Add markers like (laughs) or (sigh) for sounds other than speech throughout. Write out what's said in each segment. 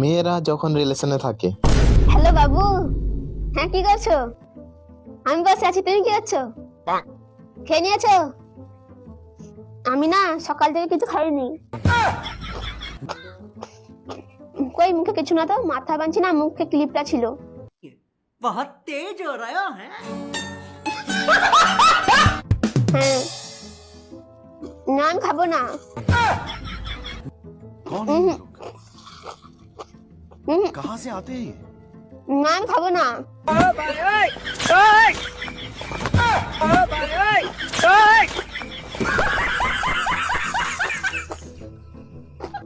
মেয়েরা যখন রিলেশনে থাকে। হ্যালো বাবু হ্যাঁ কি করছ? আমি বসে আছি তুমি কি করছ? খেয়ে নিয়েছো? আমি না সকাল থেকে কিছু খাইনি। কই মুখে কিছু না তো মাথা বাঁধছি না মুখে ক্লিপটা ছিল। বহুত তেজ হো রহা হ্যাঁ।, হ্যাঁ। না আমি খাব না। कहाँ से आते हैं ये? না আমি খাবো না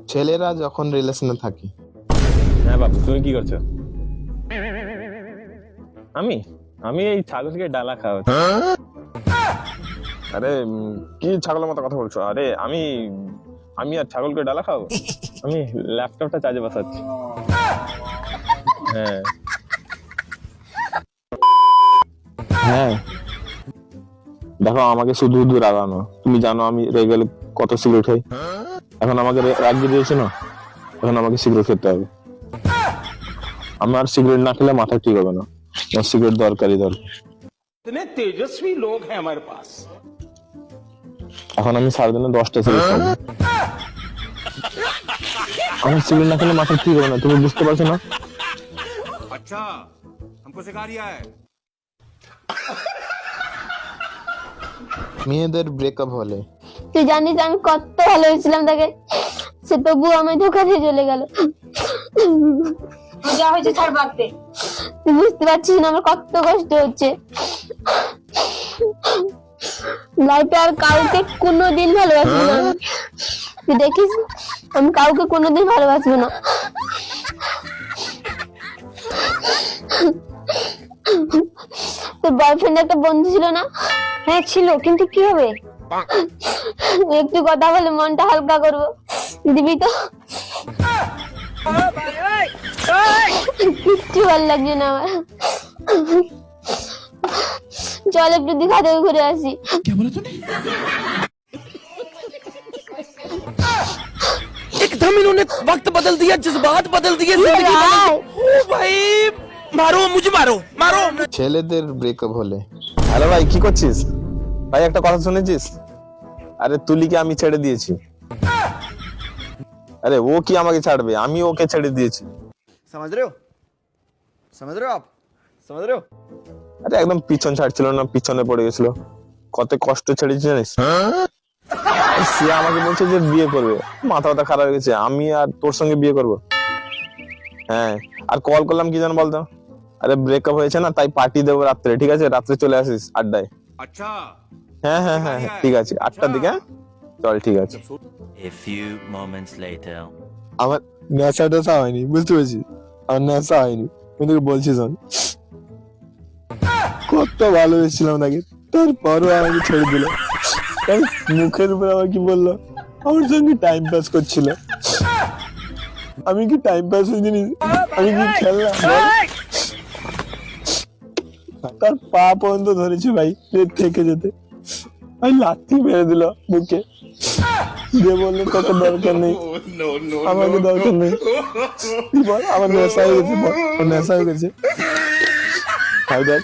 ছেলেরা যখন রিলেশনে থাকে হ্যাঁ বাবু তুমি কি করছো আমি আমি এই ছাগলকে ডালা খাওয়াচ্ছি আরে উম, কি ছাগলের মতো কথা বলছো আরে আমি আমি আর ছাগলকে ডালা খাও (laughs) আমি ল্যাপটপটা চার্জে বসাচ্ছি হ্যাঁ হ্যাঁ দেখো আমাকে শুধু শুধু রাগানো তুমি জানো আমি রেগে গেলে কত সিগারেট খাই এখন আমাকে রে- রাগিয়ে দিয়েছে না এখন আমাকে সিগারেট খেতে হবে আমার সিগারেট না খেলে মাথা ঠিক হবে না আমার সিগারেট দরকারই দরকার इतने तेजस्वी लोग हैं हमारे पास এখন আমি সারাদিনে দশটা সিগারেট খাবো আমার সিগারেট না খেলে মাথা ঠিক হবে না তুমি বুঝতে পারছো না अच्छा हमको सिखा रिया है মেয়েদের ব্রেকআপ হলে তুই জানিস আমি কত ভালোবেসেছিলাম তাকে সে তবু আমায় ধোকা দিয়ে চলে গেল যা হয়েছে ছাড় বাদতে তুই বুঝতে পারছিস না আমার কত কষ্ট হচ্ছে লাইফে আর কাউকে কোনোদিন ভালোবাসবো না আমি। তুই দেখিস আমি কাউকে কোনোদিন ভালোবাসবো না তোর বয়ফ্রেন্ড একটা বন্ধু ছিল না হ্যাঁ ছিল কিন্তু কি হবে একটু কথা বলে মনটা হালকা করবো দিবি তো কিচ্ছু ভালো লাগছে না আমার চল একটু দীঘা থেকে ঘুরে আসি एकदम इन्होंने वक्त बदल दिया जज्बात बदल दिए जिंदगी আয়। ओ भाई মারো মুঝে মারো মারো। ছেলেদের ব্রেকআপ হলে। হ্যালো ভাই কি করছিস? ভাই একটা কথা শুনেছিস? আরে তুলিকে আমি ছেড়ে দিয়েছি। আরে ও কি আমাকে ছাড়বে? আমি ওকে ছেড়ে দিয়েছি। সমাজ রে সমাজ রে আপ সমাজ রে আরে একদম পিছন ছাড়ছিল না পিছনে পড়ে গেছিল। কত কষ্ট ছেড়েছি জানিস? সে আমাকে বলছে যে বিয়ে করবে। মাথা ব্যথা খারাপ হয়ে গেছে। আমি আর তোর সঙ্গে বিয়ে করব। হ্যাঁ আর কল করলাম কি জানো বলতো? আরে ব্রেকআপ হয়েছে না তাই পার্টি দেবো রাত্রে ঠিক আছে? রাত্রে চলে আসিস আড্ডায়। আচ্ছা। হ্যাঁ হ্যাঁ হ্যাঁ, হ্যাঁ ঠিক আছে আটটার দিকে হ্যাঁ? চল ঠিক আছে। এ ফিউ মোমেন্টস লেটার আমার নেশা টেশা হয়নি বুঝতে পেরেছি আমার নেশা হয়নি কিন্তু বলছি শোন। কত ভালোবেসেছিলাম তাকে তারপরও আমাকে ছেড়ে দিল। মুখের উপর আমার কি বলল? আমার সঙ্গে টাইম পাস করছিল। আমি কি টাইম পাস জিনিস আমি কি খেললাম? তার পা পর্যন্ত ধরেছি ভাই থেকে যেতে। ভাই লাঠি মেরে দিল বুকে। যে বলল, তোকে দরকার নেই। আমাকে দরকার নেই। বল, আমার নেশা হয়ে গেছে নেশা হয়ে গেছে। ভাই, দেখ।